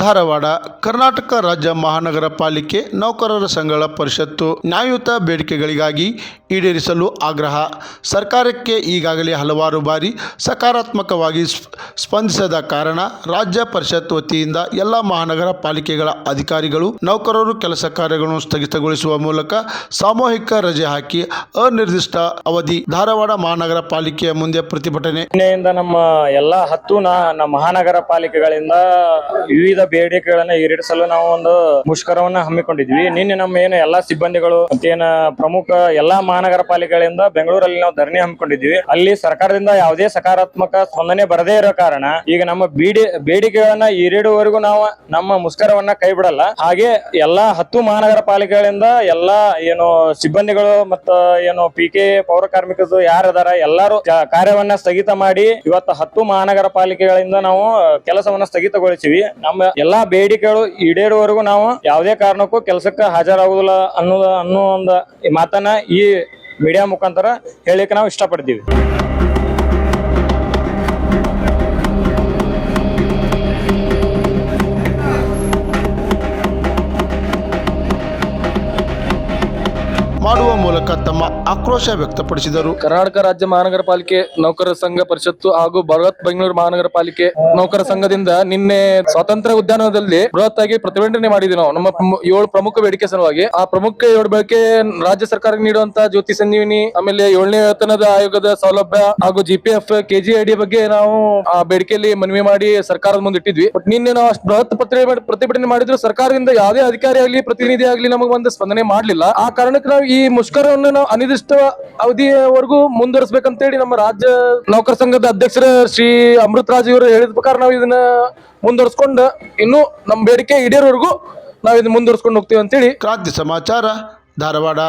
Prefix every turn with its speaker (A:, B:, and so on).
A: ಧಾರವಾಡ, ಕರ್ನಾಟಕ ರಾಜ್ಯ ಮಹಾನಗರ ಪಾಲಿಕೆ ನೌಕರರ ಸಂಘಗಳ ಪರಿಷತ್ತು ನ್ಯಾಯಯುತ ಬೇಡಿಕೆಗಳಿಗಾಗಿ ಈಡೇರಿಸಲು ಆಗ್ರಹ. ಸರ್ಕಾರಕ್ಕೆ ಈಗಾಗಲೇ ಹಲವಾರು ಬಾರಿ ಸಕಾರಾತ್ಮಕವಾಗಿ ಸ್ಪ- ಸ್ಪಂದಿಸದ ಕಾರಣ ರಾಜ್ಯ ಪರಿಷತ್ ವತಿಯಿಂದ ಎಲ್ಲ ಮಹಾನಗರ ಪಾಲಿಕೆಗಳ ಅಧಿಕಾರಿಗಳು, ನೌಕರರು ಕೆಲಸ ಕಾರ್ಯಗಳನ್ನು ಸ್ಥಗಿತಗೊಳಿಸುವ ಮೂಲಕ ಸಾಮೂಹಿಕ ರಜೆ ಹಾಕಿ ಅನಿರ್ದಿಷ್ಟ ಅವಧಿ ಧಾರವಾಡ ಮಹಾನಗರ ಪಾಲಿಕೆಯ ಮುಂದೆ ಪ್ರತಿಭಟನೆ.
B: ನಮ್ಮ ಎಲ್ಲ ಹತ್ತು ಮಹಾನಗರ ಪಾಲಿಕೆಗಳಿಂದ ವಿವಿಧ ಬೇಡಿಕೆಗಳನ್ನ ಈಡೇರಿಸಲು ನಾವು ಒಂದು ಮುಷ್ಕರವನ್ನ ಹಮ್ಮಿಕೊಂಡಿದ್ವಿ. ನಿನ್ನೆ ನಮ್ಮ ಏನು ಎಲ್ಲಾ ಸಿಬ್ಬಂದಿಗಳು ಮತ್ತೇನ ಪ್ರಮುಖ ಎಲ್ಲಾ ಮಹಾನಗರ ಪಾಲಿಕೆಗಳಿಂದ ಬೆಂಗಳೂರಲ್ಲಿ ನಾವು ಧರಣಿ ಹಮ್ಮಿಕೊಂಡಿದ್ವಿ. ಅಲ್ಲಿ ಸರ್ಕಾರದಿಂದ ಯಾವುದೇ ಸಕಾರಾತ್ಮಕ ಸ್ಪಂದನೆ ಬರದೇ ಇರೋ ಕಾರಣ ಈಗ ನಮ್ಮ ಬೀಡಿ, ಬೇಡಿಕೆಗಳನ್ನ ಈಡೇರುವವರೆಗೂ ನಾವು ನಮ್ಮ ಮುಷ್ಕರವನ್ನ ಕೈ ಬಿಡಲ್ಲ. ಹಾಗೆ ಎಲ್ಲಾ ಹತ್ತು ಮಹಾನಗರ ಪಾಲಿಕೆಗಳಿಂದ ಎಲ್ಲಾ ಏನು ಸಿಬ್ಬಂದಿಗಳು ಮತ್ತ ಏನು ಪಿ ಕೆ ಪೌರ ಕಾರ್ಮಿಕರು ಯಾರದಾರ ಎಲ್ಲಾರು ಕಾರ್ಯವನ್ನ ಸ್ಥಗಿತ ಮಾಡಿ ಇವತ್ತು ಹತ್ತು ಮಹಾನಗರ ಪಾಲಿಕೆಗಳಿಂದ ನಾವು ಕೆಲಸವನ್ನ ಸ್ಥಗಿತಗೊಳಿಸಿವಿ. ನಮ್ಮ ಎಲ್ಲಾ ಬೇಡಿಕೆಗಳು ಈಡೇರುವವರೆಗೂ ನಾವು ಯಾವುದೇ ಕಾರಣಕ್ಕೂ ಕೆಲಸಕ್ಕೆ ಹಾಜರಾಗುವುದಿಲ್ಲ ಅನ್ನೋದ ಅನ್ನೋ ಒಂದು ಮಾತನ್ನ ಈ ಮೀಡಿಯಾ ಮುಖಾಂತರ ಹೇಳಿಕ್ಕೆ ನಾವು ಇಷ್ಟಪಡ್ತೀವಿ.
A: ಮಾಡುವ ಮೂಲಕ ತಮ್ಮ ಆಕ್ರೋಶ ವ್ಯಕ್ತಪಡಿಸಿದರು.
C: ಕರ್ನಾಟಕ ರಾಜ್ಯ ಮಹಾನಗರ ಪಾಲಿಕೆ ನೌಕರರ ಸಂಘ ಪರಿಷತ್ತು ಹಾಗೂ ಬೃಹತ್ ಬೆಂಗಳೂರು ಮಹಾನಗರ ಪಾಲಿಕೆ ನೌಕರ ಸಂಘದಿಂದ ನಿನ್ನೆ ಸ್ವಾತಂತ್ರ್ಯ ಉದ್ಯಾನದಲ್ಲಿ ಬೃಹತ್ ಆಗಿ ಪ್ರತಿಭಟನೆ ಮಾಡಿದ್ವಿ ನಾವು. ನಮ್ಮ ಏಳು ಪ್ರಮುಖ ಬೇಡಿಕೆ ಸಲುವಾಗಿ. ಆ ಪ್ರಮುಖ ಏಳು ಬೇಡಿಕೆ ರಾಜ್ಯ ಸರ್ಕಾರಕ್ಕೆ ನೀಡುವಂತ ಜ್ಯೋತಿ ಸಂಜೀವಿನಿ, ಆಮೇಲೆ ಏಳನೇ ವೇತನದ ಆಯೋಗದ ಸೌಲಭ್ಯ ಹಾಗೂ ಜಿಪಿಎಫ್ ಕೆಜಿಐಡಿ ಬಗ್ಗೆ ನಾವು ಆ ಬೇಡಿಕೆಯಲ್ಲಿ ಮನವಿ ಮಾಡಿ ಸರ್ಕಾರದ ಮುಂದೆ ಇಟ್ಟಿದ್ವಿ. ಬಟ್ ನಿನ್ನೆ ನಾವು ಅಷ್ಟು ಬೃಹತ್ ಪ್ರತಿಭಟನೆ ಮಾಡಿದ್ರು ಸರ್ಕಾರದಿಂದ ಯಾವುದೇ ಅಧಿಕಾರಿ ಆಗಲಿ, ಪ್ರತಿನಿಧಿ ಆಗಲಿ ನಮಗೆ ಒಂದು ಸ್ಪಂದನೆ ಮಾಡಲಿಲ್ಲ. ಆ ಕಾರಣಕ್ಕೆ ನಾವು ಈ ಈ ಮುಷ್ಕರವನ್ನು ನಾವು ಅನಿರ್ದಿಷ್ಟ ಅವಧಿಯವರೆಗೂ ಮುಂದುವರಿಸಬೇಕಂತೇಳಿ ನಮ್ಮ ರಾಜ್ಯ ನೌಕರ ಸಂಘದ ಅಧ್ಯಕ್ಷರ ಶ್ರೀ ಅಮೃತ್ ರಾಜ್ ಇವರು ಹೇಳಿದ ಪ್ರಕಾರ ನಾವು ಇದನ್ನ ಮುಂದುವರಿಸಿಕೊಂಡು ಇನ್ನು ನಮ್ಮ ಬೇಡಿಕೆ ಈಡೇರವರೆಗೂ ನಾವು ಇದನ್ನ ಮುಂದುವರಿಸಿಕೊಂಡು ಹೋಗ್ತೀವಿ ಅಂತೇಳಿ.
A: ಕ್ರಾಂತಿ ಸಮಾಚಾರ ಧಾರವಾಡ.